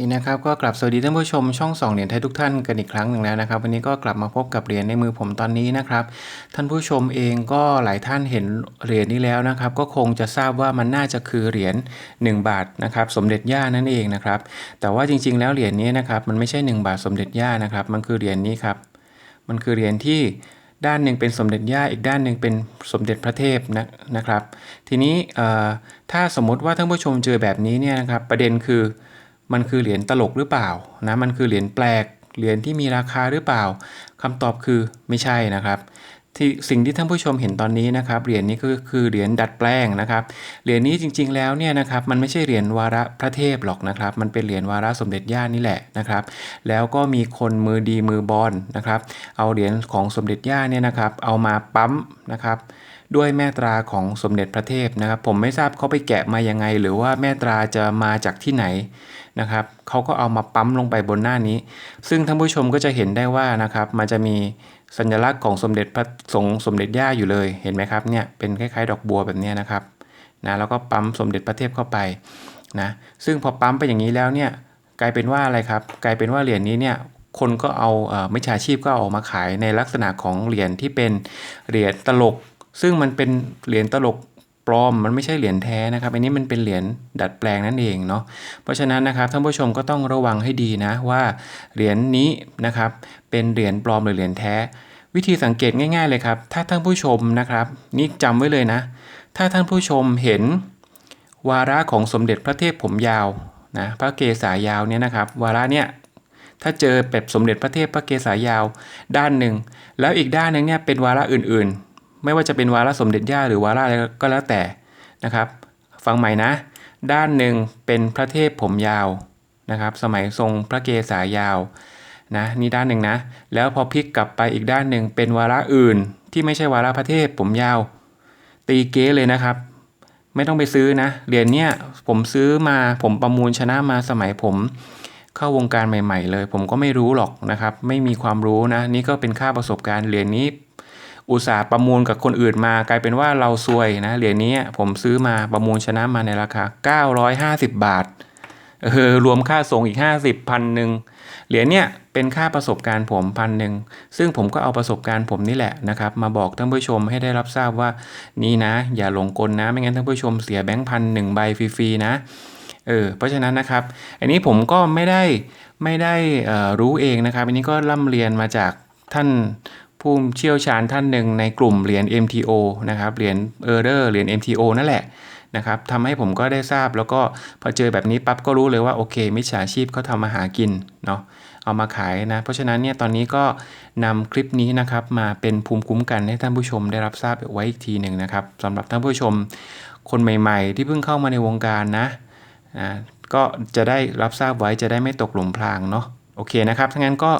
นี่นะครับก็กลับสวัสดีท่านผู้ชมช่องสองเหรียญไทยทุกท่านกันอีกครั้งหนึ่งแล้วนะครับวันนี้ก็กลับมาพบกับเหรียญในมือผมตอนนี้นะครับ ท่านผู้ชมเองก็หลายท่านเห็นเหรียญนี้แล้วนะครับ ก็คงจะทราบว่ามันน่าจะคือเหรียญ1 บาทนะครับ สมเด็จย่านั่นเองนะครับ แต่ว่าจริง ๆ แล้วเหรียญนี้นะครับมันไม่ใช่ 1 บาทสมเด็จย่านะครับ มันคือเหรียญนี้ครับ มันคือเหรียญที่ด้านหนึ่งเป็นสมเด็จย่าอีกด้านหนึ่งเป็นสมเด็จพระเทพนะนะครับ ทีนี้ถ้าสมมติว่าท่านผู้ชมเจอแบบนี้เนี่ยนะครับประเด็นคือ มันคือเหรียญตลกหรือเปล่านะมันคือเหรียญแปลกเหรียญที่มีราคาหรือเปล่าคำตอบคือไม่ใช่นะครับที่สิ่งที่ท่านผู้ชมเห็นตอนนี้นะครับเหรียญนี้ก็คือเหรียญดัดแปลงนะครับเหรียญนี้จริง ๆ แล้วเนี่ยนะครับมันไม่ใช่เหรียญวาระพระเทพหรอกนะครับ มันเป็นเหรียญวาระสมเด็จย่านี่แหละนะครับ แล้วก็มีคนมือดีมือบอลนะครับ เอาเหรียญของสมเด็จย่าเนี่ยนะครับ เอามาปั๊มนะครับ ด้วยแม่ตราของสมเด็จพระเทพนะครับ ผมไม่ทราบเขาไปแกะมายังไง หรือว่าแม่ตราจะมาจากที่ไหนนะครับเขาก็เอามาปั๊มลงไปบนหน้านี้ ซึ่งท่านผู้ชมก็จะเห็นได้ว่านะครับ มันจะมีสัญลักษณ์ของสมเด็จพระสงฆ์สมเด็จย่าอยู่เลยเห็นไหมครับเนี่ยเป็นคล้ายๆ ดอกบัวแบบนี้นะครับนะแล้วก็ปั๊มสมเด็จพระเทพเข้าไปนะซึ่งพอปั๊มไปอย่างนี้แล้วเนี่ยกลายเป็นว่าอะไรครับ กลายเป็นว่าเหรียญนี้เนี่ยคนก็เอาไม่ชาชีพก็ออกมาขายในลักษณะของเหรียญที่เป็นเหรียญตลก ซึ่งมันเป็นเหรียญตลกปลอม มันไม่ใช่เหรียญแท้นะครับ อันนี้มันเป็นเหรียญดัดแปลงนั่นเองเนาะ เพราะฉะนั้นนะครับท่านผู้ชมก็ต้องระวังให้ดีนะว่าเหรียญนี้นะครับเป็นเหรียญปลอมหรือเหรียญแท้ วิธีสังเกตง่าย ๆเลยครับ ถ้าท่านผู้ชมนะครับ นี่จำไว้เลยนะ ถ้าท่านผู้ชมเห็นวาระของสมเด็จพระเทพผมยาวนะพระเกศายาวเนี่ยนะครับ วาระเนี่ยถ้าเจอแบบสมเด็จพระเทพพระเกศายาวด้านหนึ่ง แล้วอีกด้านหนึ่งเนี่ยเป็นวาระอื่น ไม่ว่าจะเป็นวาระสมเด็จย่าหรือวาระอะไรก็แล้วแต่นะครับ ฟังใหม่นะ ด้านหนึ่งเป็นพระเทพผมยาวนะครับ สมัยทรงพระเกศายาวนะนี่ด้านหนึ่งนะ แล้วพอพลิกกลับไปอีกด้านหนึ่งเป็นวาระอื่น ที่ไม่ใช่วาระพระเทพผมยาว ตีเก๊เลยนะครับ ไม่ต้องไปซื้อนะเหรียญเนี้ยผมซื้อมาผมประมูลชนะมาสมัยผมเข้าวงการใหม่ ๆ เลย ผมก็ไม่รู้หรอกนะครับ ไม่มีความรู้นะ นี่ก็เป็นค่าประสบการณ์เหรียญนี้ อุตสาห์ประมูลกับคนอื่นมากลายเป็นว่าเราซวยนะเหรียญนี้ผมซื้อมาประมูลชนะมาในราคา 950 บาทเออรวมค่าส่งอีก 50พันหนึ่งเหรียญเนี้ยเป็นค่าประสบการณ์ผมพันหนึ่งซึ่งผมก็เอาประสบการณ์ผมนี่แหละนะครับ มาบอกท่านผู้ชมให้ได้รับทราบว่านี่นะ อย่าหลงกลนะ ไม่งั้นท่านผู้ชมเสียแบงค์พันหนึ่งใบฟรีๆนะเออเพราะฉะนั้นนะครับ อันนี้ผมก็ไม่ได้ไม่ได้รู้เองนะครับ อันนี้ก็ร่ำเรียนมาจากท่าน ผู้เชี่ยวชาญท่านหนึ่งในกลุ่มเหรียญ MTO นะครับเหรียญเออร์เรอร์เหรียญ MTO นั่นแหละนะครับทำให้ผมก็ได้ทราบแล้วก็พอเจอแบบนี้ปั๊บก็รู้เลยว่าโอเคมิจฉาชีพเขาทำมาหากินเนาะเอามาขายนะเพราะฉะนั้นเนี่ยตอนนี้ก็นำคลิปนี้นะครับมาเป็นภูมิคุ้มกันให้ท่านผู้ชมได้รับทราบไว้อีกทีหนึ่งนะครับสำหรับท่านผู้ชมคนใหม่ ๆ ที่เพิ่งเข้ามาในวงการนะนะก็จะได้รับทราบไว้จะได้ไม่ตกหลุมพรางเนาะโอเคนะครับทั้งนั้นก็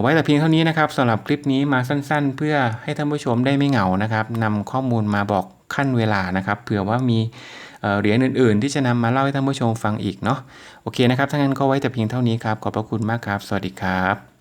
ไว้แต่เพียงเท่านี้นะครับสำหรับคลิปนี้มาสั้นๆ เพื่อให้ท่านผู้ชมได้ไม่เหงานะครับนำข้อมูลมาบอกขั้นเวลานะครับเผื่อว่ามีเหรียญอื่นๆ ที่จะนำมาเล่าให้ท่านผู้ชมฟังอีกเนาะโอเคนะครับทั้งนั้นก็ไว้แต่เพียงเท่านี้ครับขอบพระคุณมากครับ สวัสดีครับ